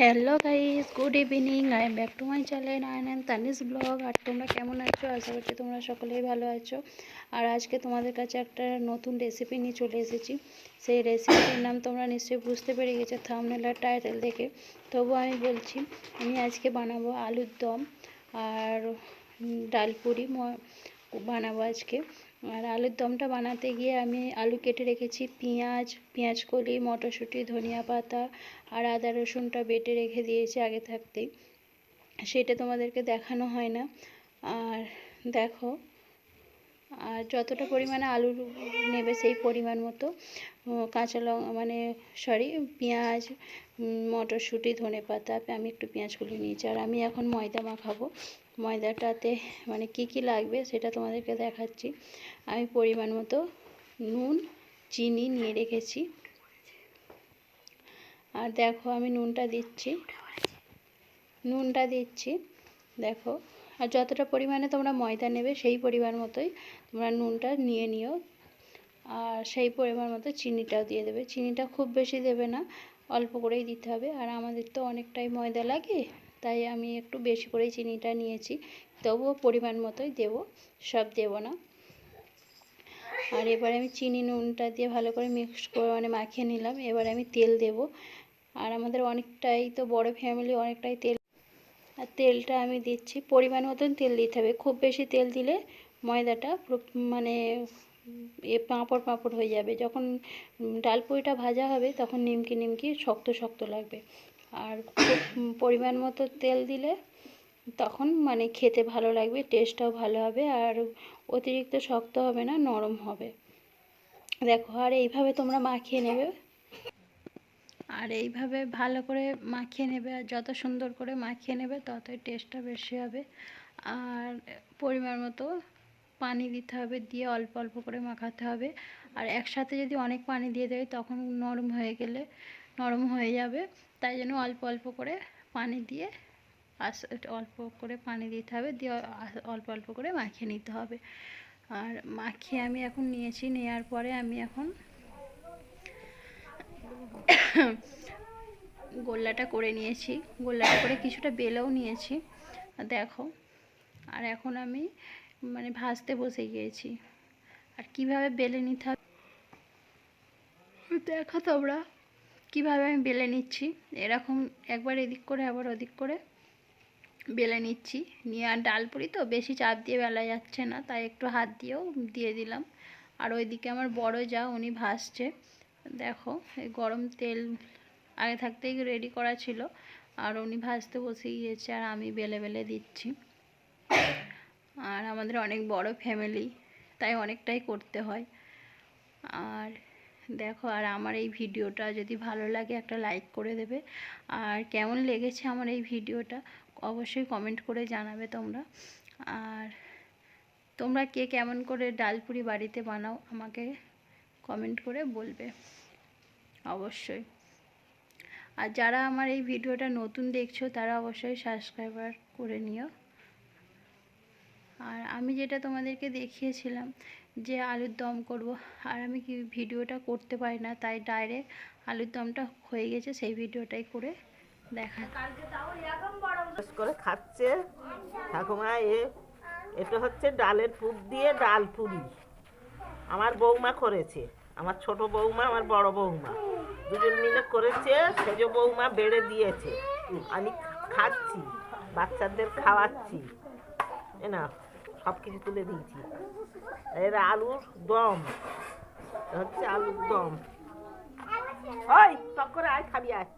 Hello guys good evening I am back to my channel I am Tanis blog আর তোমরা কেমন আছো? আশা করছি তোমরা সকলেই ভালো আছো। আর আজকে তোমাদের কাছে একটা নতুন রেসিপি নিয়ে চলে এসেছি। সেই রেসিপিটির নাম তোমরা নিশ্চয়ই বুঝতে পেরে গেছো থামনেল আর টাইটেল দেখে। তবু আমি বলছি, আমি আজকে বানাবো আলুর দম আর ডালপুরি বানাবো আজকে। আর আলুর দমটা বানাতে গিয়ে আমি আলু কেটে রেখেছি, পেঁয়াজ পেঁয়াজ কলি মটরশুঁটি, ধনিয়া পাতা আর আদা রসুনটা বেটে রেখে দিয়েছি আগে থাকতেই। সেটা তোমাদেরকে দেখানো হয় না। আর দেখো আর যতটা পরিমাণে আলু নেবে সেই পরিমাণ মতো কাঁচা লঙ্কা মানে সরি পেঁয়াজ মটরশুঁটি ধনে পাতা আমি একটু পেঁয়াজ কুলি নিয়েছি। আর আমি এখন ময়দা মাখাবো। ময়দাটাতে মানে কি কি লাগবে সেটা তোমাদেরকে দেখাচ্ছি। আমি পরিমাণ মতো নুন, চিনি নিয়ে রেখেছি। আর দেখো, আমি নুনটা দিচ্ছি। নুনটা দিচ্ছি, দেখো। আর যতটা পরিমাণে তোমরা ময়দা নেবে, সেই পরিমাণ মতোই তোমরা নুনটা নিয়ে নিও। আর সেই পরিমাণ মতো চিনিটাও দিয়ে দেবে। চিনিটা খুব বেশি দেবে না, অল্প করেই দিতে হবে। আর আমাদের তো অনেকটাই ময়দা লাগে, তাই আমি একটু বেশি করেই চিনিটা নিয়েছি। তবুও পরিমাণ মতোই দেব, সব দেব না। আর এবারে আমি চিনি, নুনটা দিয়ে ভালো করে মিক্স করে মানে মাখিয়ে নিলাম। এবারে আমি তেল দেব। আর আমাদের অনেকটাই তো বড় ফ্যামিলি অনেকটাই তেল আর তেলটা আমি দিচ্ছি, পরিমাণ মতন তেল দিতে হবে। খুব বেশি তেল দিলে ময়দাটা মানে এ পাঁপড় পাঁপড় হয়ে যাবে। যখন ডালপুরিটা ভাজা হবে তখন নিমকি নিমকি শক্ত শক্ত লাগবে। আর পরিমাণ মতো তেল দিলে তখন মানে খেতে ভালো লাগবে টেস্টটাও ভালো হবে আর অতিরিক্ত শক্ত হবে না, নরম হবে। দেখো, আর এইভাবে তোমরা মাখিয়ে নেবে। আর এইভাবে ভালো করে মাখিয়ে নেবে, আর যত সুন্দর করে মাখিয়ে নেবে ততই টেস্টটা বেশি হবে। আর পরিমাণ মতো পানি দিতে হবে, দিয়ে অল্প অল্প করে মাখাতে হবে। আর একসাথে যদি অনেক পানি দিয়ে দেয় তখন নরম হয়ে গেলে নরম হয়ে যাবে। তাই জন্য অল্প অল্প করে পানি দিয়ে আস, অল্প করে পানি দিতে হবে, দিয়ে অল্প অল্প করে মাখিয়ে নিতে হবে। আর মাখিয়ে আমি এখন নিয়েছি নেওয়ার পরে আমি এখন গোল্লাটা করে নিয়েছি। গোল্লাটা করে কিছুটা বেলেও নিয়েছি। দেখো, আর এখন আমি মানে ভাজতে বসে গিয়েছি। আর কীভাবে বেলে নিতে হবে দেখো তোমরা, কীভাবে আমি বেলে নিচ্ছি। এরকম একবার এদিক করে, আবার ওদিক করে বেলে নিচ্ছি। নিয়ে আর ডাল পুরি তো বেশি চাপ দিয়ে বেলা যাচ্ছে না, তাই একটু হাত দিয়েও দিয়ে দিলাম। আর ওইদিকে আমার বড় যা, উনি ভাসছে দেখো, এই গরম তেল আগে থাকতেই রেডি করা ছিল। আর উনি ভাজতে বসে গিয়েছে, আর আমি বেলে বেলে দিচ্ছি। আর আমাদের অনেক বড় ফ্যামিলি তাই অনেকটাই করতে হয়। আর দেখো, আর আমার এই ভিডিওটা যদি ভালো লাগে, একটা লাইক করে দেবে। আর কেমন লেগেছে আমার এই ভিডিওটা, অবশ্যই কমেন্ট করে জানাবে তোমরা। আর তোমরা কে কেমন করে ডালপুরি বাড়িতে বানাও, আমাকে কমেন্ট করে বলবে, অবশ্যই। আর যারা আমার এই ভিডিওটা নতুন দেখছ, তারা অবশ্যই সাবস্ক্রাইবার করে নিও। আর আমি যেটা তোমাদেরকে দেখিয়েছিলাম যে আলুর দম করব, আর আমি কি ভিডিওটা করতে পারি না, তাই ডাইরেক্ট আলুর দমটা হয়ে গেছে, সেই ভিডিওটাই করে দেখা। করে খাচ্ছে। ঠাকুমা, এ, এটা হচ্ছে ডালের পুর দিয়ে ডাল পুরি। আমার বৌমা করেছে। আমার ছোট বৌমা, আমার বড় বৌমা। দুজন মিলে করেছে, সেজ বৌমা বেড়ে দিয়েছে। আমি খাচ্ছি, বাচ্চাদের খাওয়াচ্ছি। না সব কিছু তুলে দিয়েছি। এর আলুর দম হচ্ছে আলুর দম। ওই টক করে আয়, খাবি, আয়।